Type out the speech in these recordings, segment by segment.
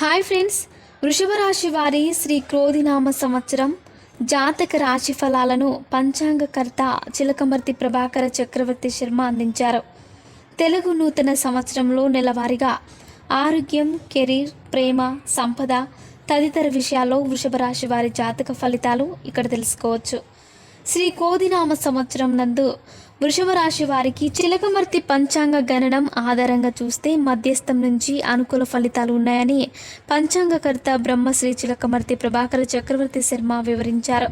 Hi friends. వృషభ రాశి వారి శ్రీ క్రోధినామ సంవత్సరం జాతక రాశి ఫలాలను పంచాంగకర్త చిలకమర్తి ప్రభాకర చక్రవర్తి శర్మ అందించారు. తెలుగు నూతన సంవత్సరంలో నెలవారీగా ఆరోగ్యం కెరీర్ ప్రేమ సంపద తదితర విషయాల్లో వృషభ రాశి వారి జాతక ఫలితాలు ఇక్కడ తెలుసుకోవచ్చు. శ్రీ కోదినామ సంవత్సరం నందు వృషభ రాశి వారికి చిలకమర్తి పంచాంగ గణనం ఆధారంగా చూస్తే మధ్యస్థం నుంచి అనుకూల ఫలితాలు ఉన్నాయని పంచాంగకర్త బ్రహ్మశ్రీ చిలకమర్తి ప్రభాకర చక్రవర్తి శర్మ వివరించారు.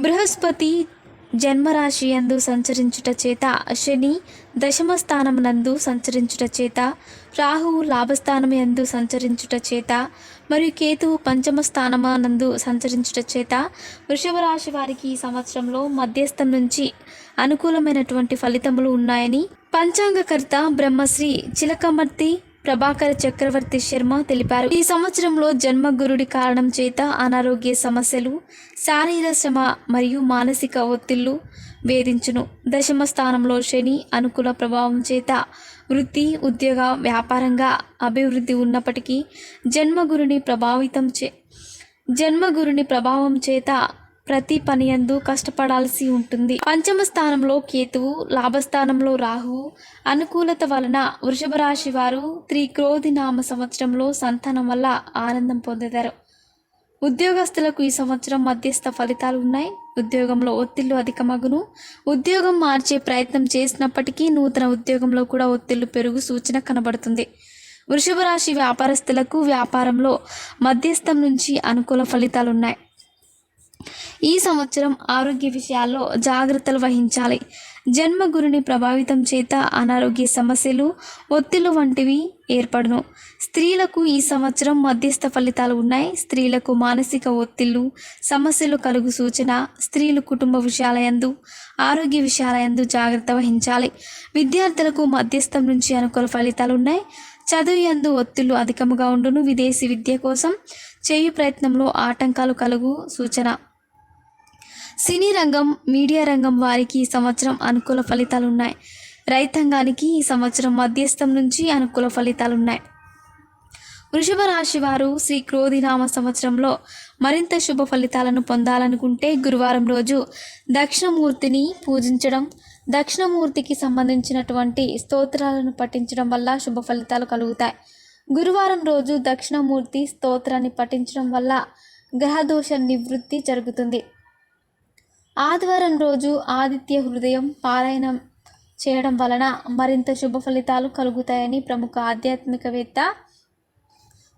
బృహస్పతి జన్మరాశి యందు సంచరించుట చేత శని దశమ స్థానం నందు సంచరించుట చేత రాహువు లాభస్థానం యందు సంచరించుట చేత మరియు కేతువు పంచమ స్థానమానందు సంచరించుట చేత వృషభ రాశి వారికి ఈ సంవత్సరంలో మధ్యస్థం నుంచి అనుకూలమైనటువంటి ఫలితములు ఉన్నాయని పంచాంగకర్త బ్రహ్మశ్రీ చిలకమర్తి ప్రభాకర చక్రవర్తి శర్మ తెలిపారు. ఈ సంవత్సరంలో జన్మగురుడి కారణం చేత అనారోగ్య సమస్యలు శారీర శ్రమ మరియు మానసిక ఒత్తిళ్ళు వేధించును. దశమ స్థానంలో శని అనుకూల ప్రభావం చేత వృత్తి ఉద్యోగ వ్యాపారంగా అభివృద్ధి ఉన్నప్పటికీ జన్మగురుని ప్రభావితం చే జన్మగురుని ప్రభావం చేత ప్రతి పనియందు కష్టపడాల్సి ఉంటుంది. పంచమ స్థానంలో కేతువు లాభస్థానంలో రాహువు అనుకూలత వలన వృషభ రాశి వారు త్రిక్రోధి నామ సంవత్సరంలో సంతానం వల్ల ఆనందం పొందుతారు. ఉద్యోగస్తులకు ఈ సంవత్సరం మధ్యస్థ ఫలితాలు ఉన్నాయి. ఉద్యోగంలో ఒత్తిళ్ళు అధికమగును. ఉద్యోగం మార్చే ప్రయత్నం చేసినప్పటికీ నూతన ఉద్యోగంలో కూడా ఒత్తిళ్ళు పెరుగు సూచన కనబడుతుంది. వృషభ రాశి వ్యాపారస్తులకు వ్యాపారంలో మధ్యస్థం నుంచి అనుకూల ఫలితాలు ఉన్నాయి. ఈ సంవత్సరం ఆరోగ్య విషయాల్లో జాగ్రత్తలు వహించాలి. జన్మగురుని ప్రభావితం చేత అనారోగ్య సమస్యలు ఒత్తిళ్ళు వంటివి ఏర్పడును. స్త్రీలకు ఈ సంవత్సరం మధ్యస్థ ఫలితాలు ఉన్నాయి. స్త్రీలకు మానసిక ఒత్తిళ్ళు సమస్యలు కలుగు సూచన స్త్రీలు కుటుంబ విషయాలయందు ఆరోగ్య విషయాలయందు జాగ్రత్త వహించాలి. విద్యార్థులకు మధ్యస్థం నుంచి అనుకూల ఫలితాలు ఉన్నాయి. చదువు యందు ఒత్తిళ్ళు అధికముగా ఉండును. విదేశీ విద్య కోసం చేయు ప్రయత్నంలో ఆటంకాలు కలుగు సూచన. సినీ రంగం మీడియా రంగం వారికి ఈ సంవత్సరం అనుకూల ఫలితాలు ఉన్నాయి రైతాంగానికి ఈ సంవత్సరం మధ్యస్థం నుంచి అనుకూల ఫలితాలు ఉన్నాయి వృషభ రాశి వారు శ్రీ క్రోధినామ సంవత్సరంలో మరింత శుభ ఫలితాలను పొందాలనుకుంటే గురువారం రోజు దక్షిణమూర్తిని పూజించడం దక్షిణమూర్తికి సంబంధించినటువంటి స్తోత్రాలను పఠించడం వల్ల శుభ ఫలితాలు కలుగుతాయి. గురువారం రోజు దక్షిణమూర్తి స్తోత్రాన్ని పఠించడం వల్ల గ్రహదోష నివృత్తి జరుగుతుంది. ఆదివారం రోజు ఆదిత్య హృదయం పారాయణం చేయడం వలన మరింత శుభ ఫలితాలు కలుగుతాయని ప్రముఖ ఆధ్యాత్మికవేత్త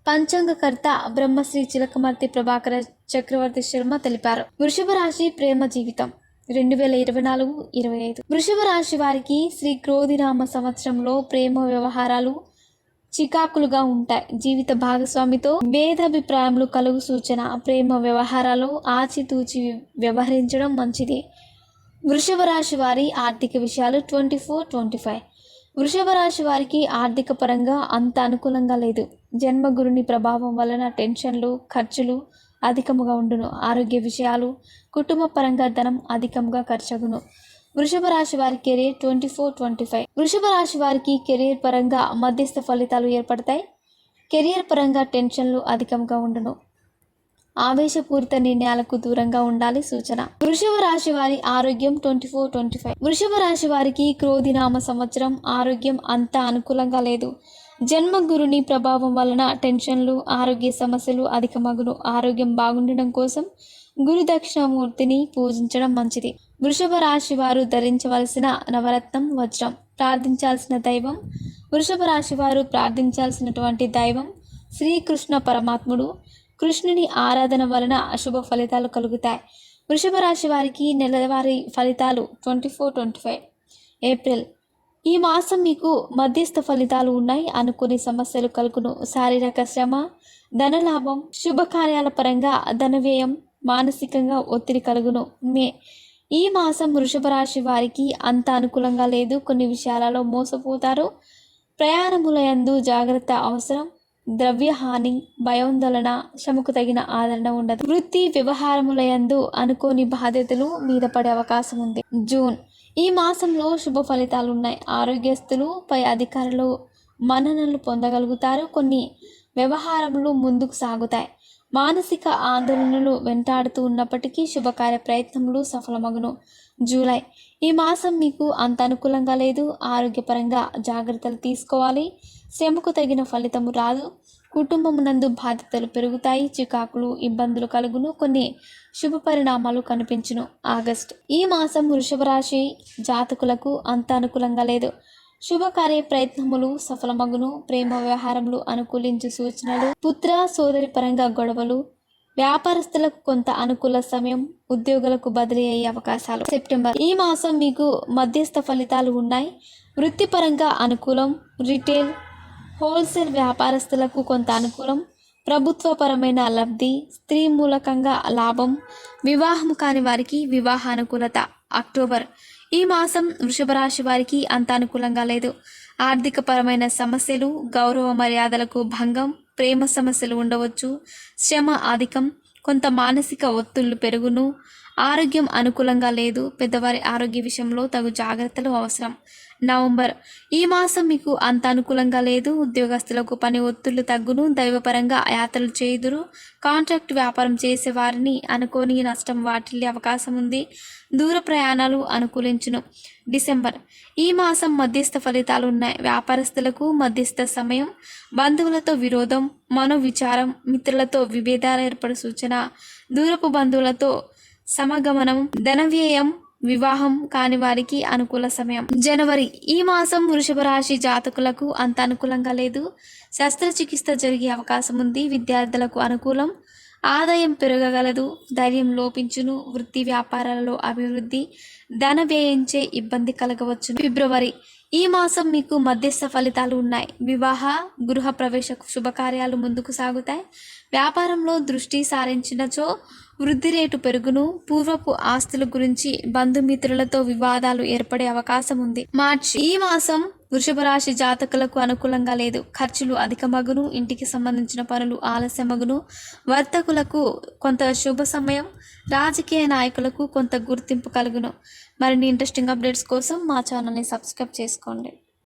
పంచాంగకర్త బ్రహ్మశ్రీ చిలకమర్తి ప్రభాకర చక్రవర్తి శర్మ తెలిపారు. వృషభ రాశి ప్రేమ జీవితం రెండు వేల ఇరవై నాలుగు ఇరవై ఐదు. వృషభ రాశి వారికి శ్రీ క్రోధినామ సంవత్సరంలో ప్రేమ వ్యవహారాలు చికాకులుగా ఉంటాయి. జీవిత భాగస్వామితో భేదాభిప్రాయములు కలుగు సూచన ప్రేమ వ్యవహారాలు ఆచితూచి వ్యవహరించడం మంచిది. వృషభ రాశి వారి ఆర్థిక విషయాలు ట్వంటీ ఫోర్ ట్వంటీ ఫైవ్. వృషభ రాశి వారికి ఆర్థిక పరంగా అంత అనుకూలంగా లేదు. జన్మగురుని ప్రభావం వలన టెన్షన్లు ఖర్చులు అధికముగా ఉండును. ఆరోగ్య విషయాలు కుటుంబ పరంగా ధనం అధికంగా ఖర్చగును. వృషభ రాశి వారి career twenty four twenty five. వృషభ రాశి వారికి కెరీర్ పరంగా మధ్యస్థ ఫలితాలు ఏర్పడతాయి. కెరియర్ పరంగా టెన్షన్లు అధికంగా ఉండను. ఆవేశపూరిత నిర్ణయాలకు దూరంగా ఉండాలి సూచన. వృషభ రాశి వారి ఆరోగ్యం ట్వంటీ ఫోర్ ట్వంటీ ఫైవ్. వృషభ రాశి వారికి క్రోధినామ సంవత్సరం ఆరోగ్యం అంత అనుకూలంగా లేదు. జన్మగురుని ప్రభావం వలన టెన్షన్లు ఆరోగ్య సమస్యలు అధికమగును. ఆరోగ్యం బాగుండడం కోసం గురు దక్షిణామూర్తిని పూజించడం మంచిది. వృషభ రాశి వారు ధరించవలసిన నవరత్నం వజ్రం. ప్రార్థించాల్సిన దైవం. వృషభ రాశి వారు ప్రార్థించాల్సినటువంటి దైవం శ్రీకృష్ణ పరమాత్ముడు. కృష్ణుని ఆరాధన వలన అశుభ ఫలితాలు కలుగుతాయి. వృషభ రాశి వారికి నెలవారీ ఫలితాలు twenty four twenty five. April. ఈ మాసం మీకు మధ్యస్థ ఫలితాలు ఉన్నాయి అనుకునే సమస్యలు కలుగును. శారీరక శ్రమ ధనలాభం శుభకార్యాల పరంగా ధన వ్యయం మానసికంగా ఒత్తిడి కలుగును. మే ఈ మాసం వృషభ రాశి వారికి అంత అనుకూలంగా లేదు. కొన్ని విషయాలలో మోసపోతారు. ప్రయాణములయందు జాగ్రత్త అవసరం. ద్రవ్య హాని భయోందోళన శ్రమకు తగిన ఆదరణ ఉండదు. వృత్తి వ్యవహారములయందు అనుకోని బాధ్యతలు మీద పడే అవకాశం ఉంది. జూన్ ఈ మాసంలో శుభ ఫలితాలు ఉన్నాయి. ఆరోగ్యస్తులు పై అధికారులు మన్ననలు పొందగలుగుతారు. కొన్ని వ్యవహారములు ముందుకు సాగుతాయి. మానసిక ఆందోళనలు వెంటాడుతూ ఉన్నప్పటికీ శుభకార్య ప్రయత్నములు సఫలమగును. జూలై. ఈ మాసం మీకు అంత అనుకూలంగా లేదు. ఆరోగ్యపరంగా జాగ్రత్తలు తీసుకోవాలి. శ్రమకు తగిన ఫలితము రాదు. కుటుంబమునందు బాధ్యతలు పెరుగుతాయి. చికాకులు ఇబ్బందులు కలుగును. కొన్ని శుభ పరిణామాలు కనిపించును. ఆగస్ట్. ఈ మాసం వృషభ రాశి జాతకులకు అంత అనుకూలంగా లేదు. శుభకార్య ప్రయత్నములు సఫలమగును ప్రేమ వ్యవహారములు అనుకూలించు సూచనలు పుత్ర సోదరి పరంగా గొడవలు వ్యాపారస్తులకు కొంత అనుకూల సమయం ఉద్యోగులకు బదిలీ అయ్యే అవకాశాలు. సెప్టెంబర్. ఈ మాసం మీకు మధ్యస్థ ఫలితాలు ఉన్నాయి. వృత్తిపరంగా అనుకూలం రిటైల్ హోల్సేల్ వ్యాపారస్తులకు కొంత అనుకూలం ప్రభుత్వపరమైన లబ్ధి స్త్రీ మూలకంగా లాభం వివాహం కాని వారికి వివాహ అనుకూలత అక్టోబర్. ఈ మాసం వృషభ రాశి వారికి అంత అనుకూలంగా లేదు. ఆర్థికపరమైన సమస్యలు గౌరవ మర్యాదలకు భంగం ప్రేమ సమస్యలు ఉండవచ్చు. శ్రమ అధికం కొంత మానసిక ఒత్తిళ్ళు పెరుగును ఆరోగ్యం అనుకూలంగా లేదు. పెద్దవారి ఆరోగ్య విషయంలో తగు జాగ్రత్తలు అవసరం. నవంబర్. ఈ మాసం మీకు అంత అనుకూలంగా లేదు. ఉద్యోగస్తులకు పని ఒత్తిళ్ళు తగ్గును. దైవపరంగా యాత్రలు చేయుదురు. కాంట్రాక్ట్ వ్యాపారం చేసే వారిని అనుకోని నష్టం వాటిల్లే అవకాశం ఉంది. దూర ప్రయాణాలు అనుకూలించును. డిసెంబర్. ఈ మాసం మధ్యస్థ ఫలితాలు ఉన్నాయి. వ్యాపారస్తులకు మధ్యస్థ సమయం బంధువులతో విరోధం మనోవిచారం మిత్రులతో విభేదాలు ఏర్పడే సూచన దూరపు బంధువులతో సమగమనం ధన వ్యయం వివాహం కాని వారికి అనుకూల సమయం. జనవరి ఈ మాసం వృషభ రాశి జాతకులకు అంత అనుకూలంగా లేదు. శస్త్రచికిత్స జరిగే అవకాశం ఉంది. విద్యార్థులకు అనుకూలం. ఆదాయం పెరగగలదు. ధైర్యం లోపించును. వృత్తి వ్యాపారాలలో అభివృద్ధి. ధన వ్యయించే ఇబ్బంది కలగవచ్చును. ఫిబ్రవరి ఈ మాసం మీకు మధ్యస్థ ఫలితాలు ఉన్నాయి. వివాహ గృహ ప్రవేశ శుభకార్యాలు ముందుకు సాగుతాయి. వ్యాపారంలో దృష్టి సారించినచో వృద్ధి రేటు పెరుగును. పూర్వపు ఆస్తుల గురించి బంధుమిత్రులతో వివాదాలు ఏర్పడే అవకాశం ఉంది. మార్చి ఈ మాసం వృషభ రాశి జాతకులకు అనుకూలంగా లేదు. ఖర్చులు అధికమగును ఇంటికి సంబంధించిన పనులు ఆలస్యమగును. వర్తకులకు కొంత శుభ సమయం రాజకీయ నాయకులకు కొంత గుర్తింపు కలుగును. మరిన్ని ఇంట్రెస్టింగ్ అప్డేట్స్ కోసం మా ఛానల్ని సబ్స్క్రైబ్ చేసుకోండి.